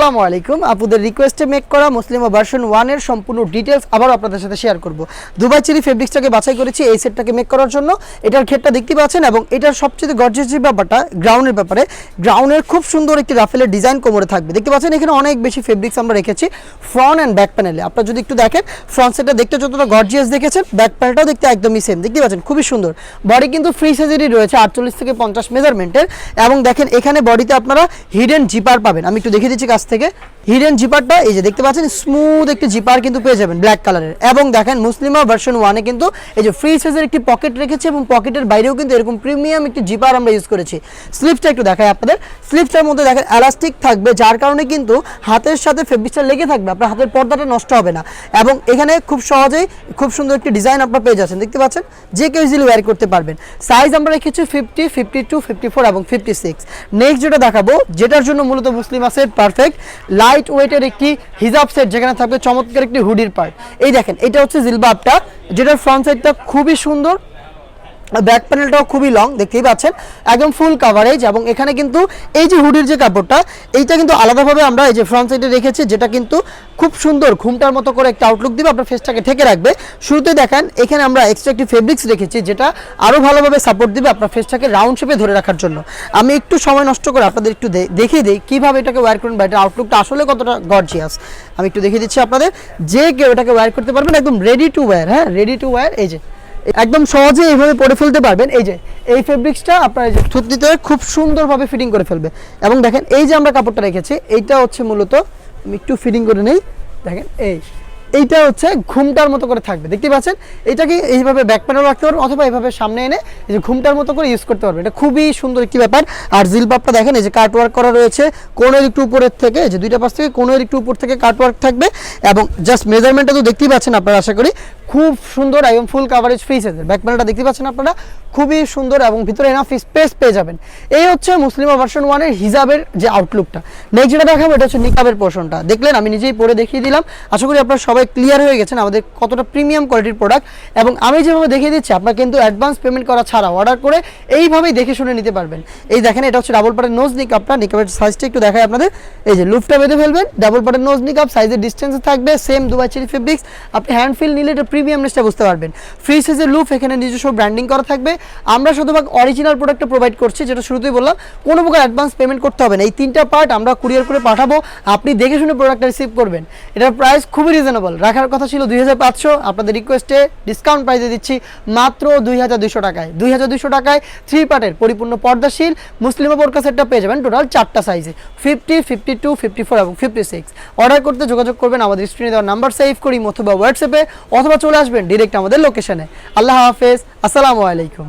আসসালামু আলাইকুম। আপুদের রিকোয়েস্টে মেক করা মুসলিমা ভার্সন ওয়ানের সম্পূর্ণ ডিটেলস আবার আপনাদের সাথে শেয়ার করব। দুবাই চিরি ফেব্রিক্সটাকে বাছাই করেছি এই সেটটাকে মেক করার জন্য। এটার ক্ষেতটা দেখতে পাচ্ছেন এবং এটার সবচেয়ে গর্জেস ব্যাপারটা গ্রাউন্ডের ব্যাপারে গ্রাউন্ডের খুব সুন্দর একটি রাফেলের ডিজাইন কোমরে থাকবে। দেখতে পাচ্ছেন এখানে অনেক বেশি ফেব্রিক্স আমরা রেখেছি ফ্রন্ট অ্যান্ড ব্যাক প্যানেলে আপনারা যদি একটু দেখেন ফ্রন্ট সেটটা দেখতে যতটা গর্জিয়াস দেখেছেন ব্যাক প্যানেলটাও দেখতে একদমই সেম দেখতে পাচ্ছেন, খুবই সুন্দর। বডি কিন্তু ফ্রি সাইজেরই রয়েছে, আটচল্লিশ থেকে পঞ্চাশ মেজারমেন্টের এবং দেখেন, এখানে বডিতে আপনারা হিডেন জিপার পাবেন। আমি একটু দেখিয়ে দিচ্ছি কাছ থেকে হিডেন জিপারটা এই যে দেখতে পাচ্ছেন স্মুথ একটি জিপার কিন্তু পেয়ে যাবেন ব্ল্যাক কালারের এবং দেখেন, মুসলিমা ভার্সন ওয়ানে কিন্তু এই যে ফ্রি সাইজের একটি পকেট রেখেছে এবং পকেটের বাইরেও কিন্তু এরকম প্রিমিয়াম একটি জিপার আমরা ইউজ করেছি। স্লিপসটা একটু দেখাই আপনাদের। স্লিপসটার মধ্যে দেখেন এলাস্টিক থাকবে, যার কারণে কিন্তু হাতের সাথে ফেব্রিক্সটা লেগে থাকবে, আপনার হাতের পর্দাটা নষ্ট হবে না। এবং এখানে খুব সহজেই খুব সুন্দর একটি ডিজাইন আপনারা পেয়ে যাচ্ছেন, দেখতে পাচ্ছেন? যে কেউ ইজিলি ওয়্যার করতে পারবেন। সাইজ আমরা রেখেছি fifty fifty two fifty four এবং ফিফটি সিক্স নেক্সট যেটা দেখাবো, যেটার জন্য মূলত মুসলিম সেট পারফেক্ট লাইট ওয়েটের একটি হিজাব সেট যেখানে থাকবে চমৎকার একটি হুডির পার্ট এই দেখেন, এটা হচ্ছে জিলবাবটা, যেটার ফ্রন্ট সাইডটা খুবই সুন্দর ব্যাক প্যানেলটাও খুবই লং দেখতেই পাচ্ছেন? একদম ফুল কাভারেজ এবং এখানে কিন্তু এই যে হুডির যে কাপড়টা, এইটা কিন্তু আলাদাভাবে আমরা এই যে ফ্রন্ট সাইডে রেখেছি, যেটা কিন্তু খুব সুন্দর, ঘুমটার মতো করে একটা আউটলুক দিবে, আপনার ফেসটাকে ঠেকে রাখবে। শুরুতে দেখেন, এখানে আমরা এক্সট্রা একটি ফেব্রিক্স রেখেছি, যেটা আরও ভালোভাবে সাপোর্ট দিবে আপনার ফেসটাকে রাউন্ড শেপে ধরে রাখার জন্য। আমি একটু সময় নষ্ট করে আপনাদের একটু দেখিয়ে দিই, কীভাবে এটাকে ওয়্যার করুন বা এটার আউটলুকটা আসলে কতটা গর্জিয়াস আমি একটু দেখিয়ে দিচ্ছি আপনাদের, যে কেউ এটাকে ওয়্যার করতে পারবেন, একদম রেডি টু ওয়্যার হ্যাঁ? রেডি টু ওয়্যার এই যে একদম সহজে এইভাবে পরে ফেলতে পারবেন। এই যে, এই ফেব্রিক্সটা আপনার এই যে থুতনিতে খুব সুন্দরভাবে ফিটিং করে ফেলবে। এবং দেখেন, এই যে আমরা কাপড়টা রেখেছি, এইটা হচ্ছে মূলত, আমি একটু ফিটিং করে নেই। দেখেন, এই, এইটা হচ্ছে ঘুমটার মতো করে থাকবে। দেখতে পাচ্ছেন? এটাকে এইভাবে ব্যাক রাখতে পারবেন, অথবা এইভাবে সামনে এনে এই যে ঘুমটার মতো করে ইউজ করতে পারবেন। এটা খুবই সুন্দর একটি ব্যাপার। আর জিলবাবটা দেখেন, এই যে কাট ওয়ার্ক করা রয়েছে কোনোর একটু উপরের থেকে যে দুইটা পাশ থেকে কোনোর একটু উপর থেকে কাট ওয়ার্ক থাকবে। এবং জাস্ট মেজারমেন্টটা তো দেখতেই পাচ্ছেন আপনারা, আশা করি। খুব সুন্দর এবং ফুল কাভারেজ ফ্রি সাইজের ব্যাক প্যানেলটা দেখতে পাচ্ছেন আপনারা? খুবই সুন্দর এবং ভিতরে এনাফ স্পেস পেয়ে যাবেন। এই হচ্ছে মুসলিমা ভার্সন ওয়ানের হিজাবের যে আউটলুকটা নেক্সট যেটা দেখাবো, এটা হচ্ছে নিকাবের পোর্শনটা দেখলেন, আমি নিজেই পরে দেখিয়ে দিলাম। আশা করি আপনারা সবাই ক্লিয়ার হয়ে গেছেন আমাদের কতটা প্রিমিয়াম কোয়ালিটির প্রোডাক্ট এবং আমি যেভাবে দেখিয়ে দিচ্ছি, আপনারা কিন্তু অ্যাডভান্স পেমেন্ট করা ছাড়া অর্ডার করে এইভাবেই দেখে শুনে নিতে পারবেন। এই দেখেন, এটা হচ্ছে ডাবল পাটের নোজ নিকাপটা নিকাবের সাইজটা একটু দেখায় আপনাদের। এই যে লুফটা বেঁধে ফেলবেন। ডাবল পাটের নোজ নিকাপ সাইজের ডিস্টেন্সে থাকবে। সেম দুবাই চিলি ফেব্রিক্স আপনি হ্যান্ড ফিল নিলে এটা প্রিমিয়ামনেসটা বুঝতে পারবেন। ফ্রি সাইজের লুফ এখানে নিজস্ব ব্র্যান্ডিং করা থাকবে। আমরা শতভাগ অরিজিনাল প্রোডাক্টটা প্রোভাইড করছি, যেটা শুরুতেই বললাম, কোনো প্রকার অ্যাডভান্স পেমেন্ট করতে হবে না। এই তিনটা পার্ট আমরা কুরিয়ার করে পাঠাবো, আপনি দেখে শুনে প্রোডাক্টটা রিসিভ করবেন। এটার প্রাইস খুবই রিজনেবল রাখার কথা ছিল দুই হাজার পাঁচশো, আপনাদের রিকোয়েস্টে ডিসকাউন্ট প্রাইসে দিচ্ছি মাত্র দুই টাকায়। দুই টাকায় থ্রি পার্টের পরিপূর্ণ পর্দাশীল মুসলিমা বোরকা সেটটা পেয়ে যাবেন টোটাল চারটা সাইজে fifty fifty two fifty four এবং ফিফটি সিক্স অর্ডার করতে যোগাযোগ করবেন, আমাদের স্ক্রিনে দেওয়ার নাম্বার সেভ করি অথবা হোয়াটসঅ্যাপে অথবা চলে আসবেন ডিরেক্ট আমাদের লোকেশনে আল্লাহ হাফেজ আসসালামু আলাইকুম।